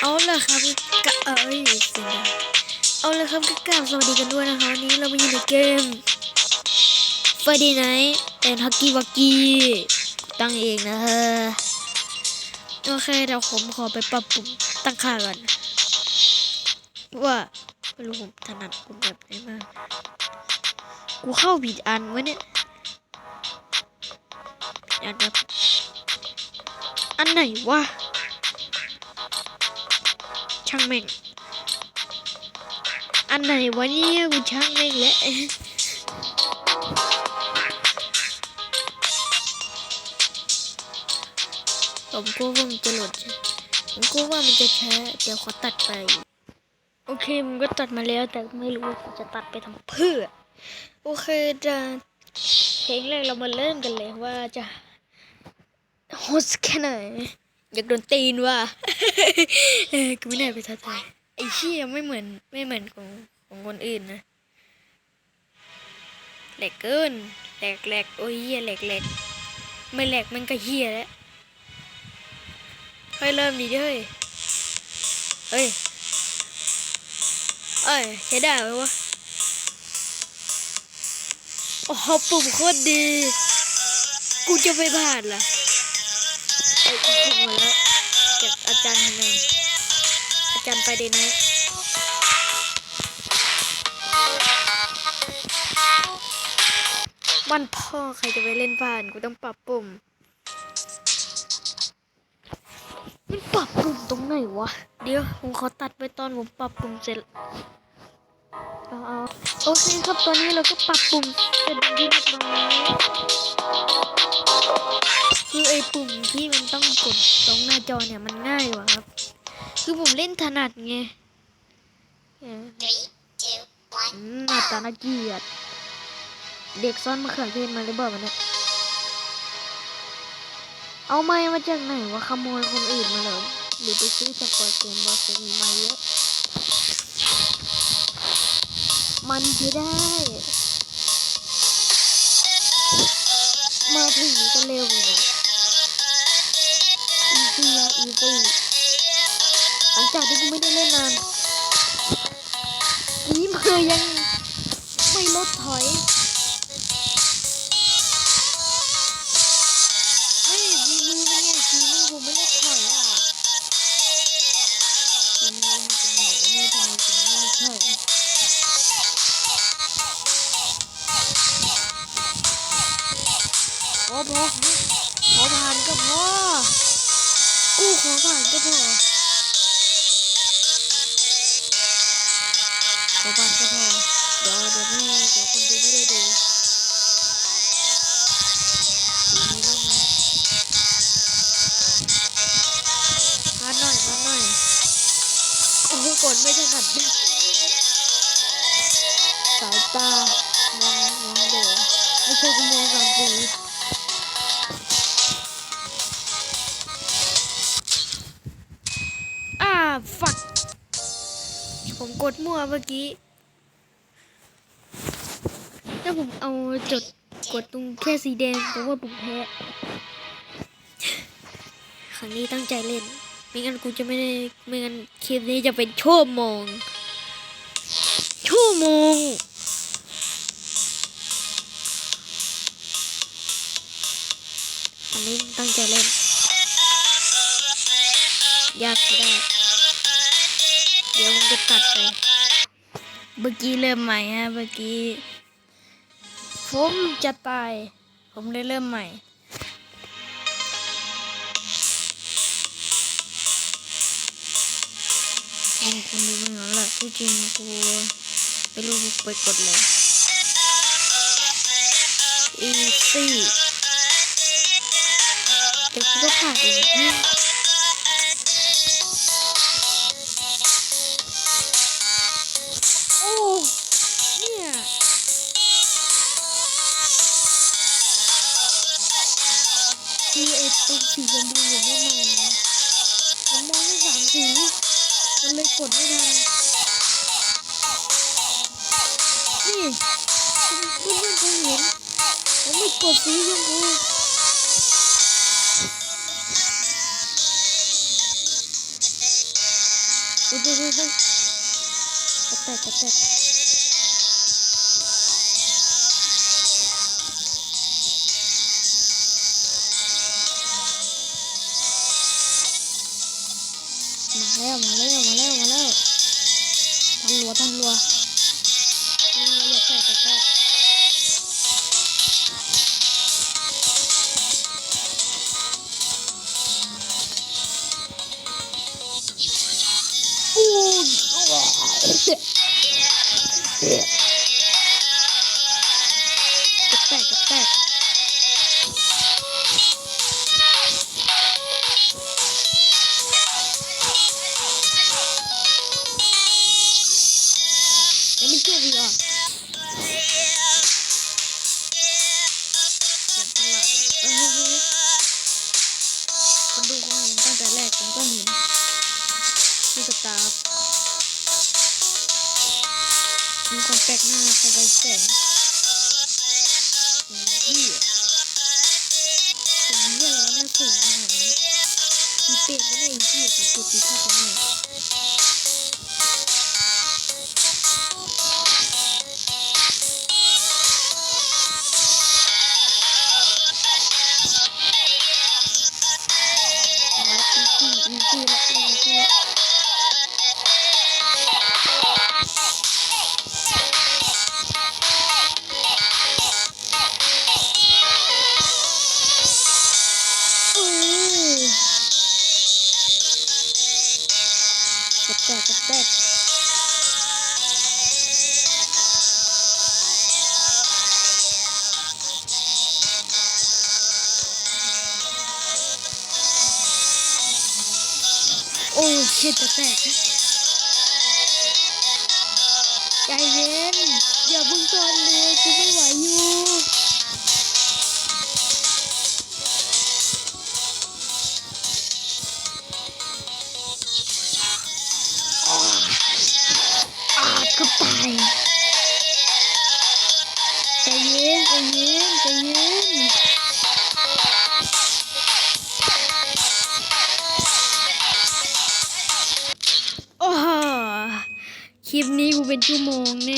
เอาละครับกะเอ้ยเสียงดังเอาละครับก็กราบสวัสดีกันด้วยนะคะวันนี้เรามาอยู่ในเกม Friday Night and Hockey Wacky ตั้งเองนะฮะโอเคเดี๋ยวผมขอไปปรับปรุงตั้งค่าก่อน ว่าไม่รู้ผมถนัดปุ่มแบบไหนมาก กูเข้าผิดอันวะเนี่ยอันแบบอันไหนวะ ช่างแม่ง อันไหนวะเนี่ยกูช่างแม่งแล้วผมกลัวว่ามันจะหลุดผมกลัวว่ามันจะแช้เดี๋ยวขอตัดไป โอเคมันก็ตัดมาแล้ว แต่ไม่รู้ว่ากูจะตัดไปทำเพื่อ โอเคจะเพลงแรกเรามาเริ่มกันเลยว่าจะโฮสแค่ไหน อยากโดนตีนว่ะกูไม่ได้ไปท้าทายไอ้เชี่ยไม่เหมือนไม่เหมือนของของคนอื่นนะแหลกเกินแหลกแหลกโอ้ยเฮียแหลกแหลกไม่แหลกมันก็เฮียแล้วค่อยเริ่มดีเฮ้ยเฮ้ยเอ้ยใช้ได้ไหมวะโอ้โหปุ่มโคตรดี กูจะไปผ่านล่ะ ไอ้กูพูดมาแล้วจากอาจารย์หนึ่งอาจารย์ไปเดนนะมันพ่อใครจะไปเล่นบ้านกูต้องปรับปุ่มมันปรับปุ่มตรงไหนวะ เดี๋ยวผมขอตัดไปตอนผมปรับปุ่มเสร็จอาเอโอเคครับตอนนี้เราก็ปรับปุ่มเสร็จเป็นที่เรียบร้อย ปุ่มที่มันต้องกดตรงหน้าจอเนี่ยมันง่ายกว่าครับ คือผมเล่นถนัดไงอืมหน้าตาหน่าเกียด เด็กซ่อนมะเขือเทศมาหรือเปล่ามันเนี่ยเอาไม้มาจากไหนวะขโมยคนอื่นมาเหรอหรือไปซื้อจากกอเกมบอสมีไม้เยอะมันใช้ได้ มาถึงก็เร็วอยู่นะ อีซี่หลังจากที่กูไม่ได้เล่นนานนี่มือยังไม่ลดถอยเฮ้ยมีมือเป็นไงฝีมือผมไม่ลดถอยอะฝีมือมันเป็นไงวะเนี่ยทำไมถึงไม่ลดถอยพอพอขอผ่านก็พอ กูขอผ่านก็พอขอผ่านก็พอเดี๋ยวเดี๋ยวไม่เดี๋ยวคนดูไม่ได้ดูทีนี้แล้วไหมาหน่อยมาหน่อยโอ้โหกดไม่ถนัดเลยสายตามองมองเดี๋ยวไม่ใช่กูมองสามสี กดมั่วเมื่อกี้ถ้าผมเอาจดกดตรงแค่สีแดงผมว่าผมแพ้ครั้งนี้ตั้งใจเล่น ไม่งั้นกูจะไม่ได้ไม่งั้นคลิปนี้จะเป็นชั่วโมง ชั่วโมงอันนี้ตั้งใจเล่น ยากก็ได้เดี๋ย จะตัดไป เมื่อกี้เริ่มใหม่ฮะ เมื่อกี้ ผมจะตาย ผมเลยเริ่มใหม่โอ้คุณดูไม่เหมือนละที่จริงกูไม่รู้ไปกดเลย easy เดี๋ยวกูก็ผ่านเอง มันเลยกดไม่ทันนี่เแตกกระแตกมาแล้วมาแล้วมาแล้วมาแล้วทันรัวทันรัวทันรัวอย่าแตกอย่าแตก เฮ้ยคนดูคงเห็นตั้งแต่แรกผมก็เห็นที่กระตับมีคนแปลกหน้าเข้าไปแสงเฮียเสียงเฮียอะไรวะเนี่ยสูงขนาดนี้มีเป็ดวะเนี่ยไอ้เฮียมีเป็ดมีภาพตรงไหน แตกกระแตกโอ้เช็ดจะแตกใจเย็นอย่าเพิ่งตอนเลยกูไม่ไหวอยู่ กือบตายใจเย็นใจเย็นใจเย็นโอ้โหคลิปนี้กูเป็นชั่วโมงแน่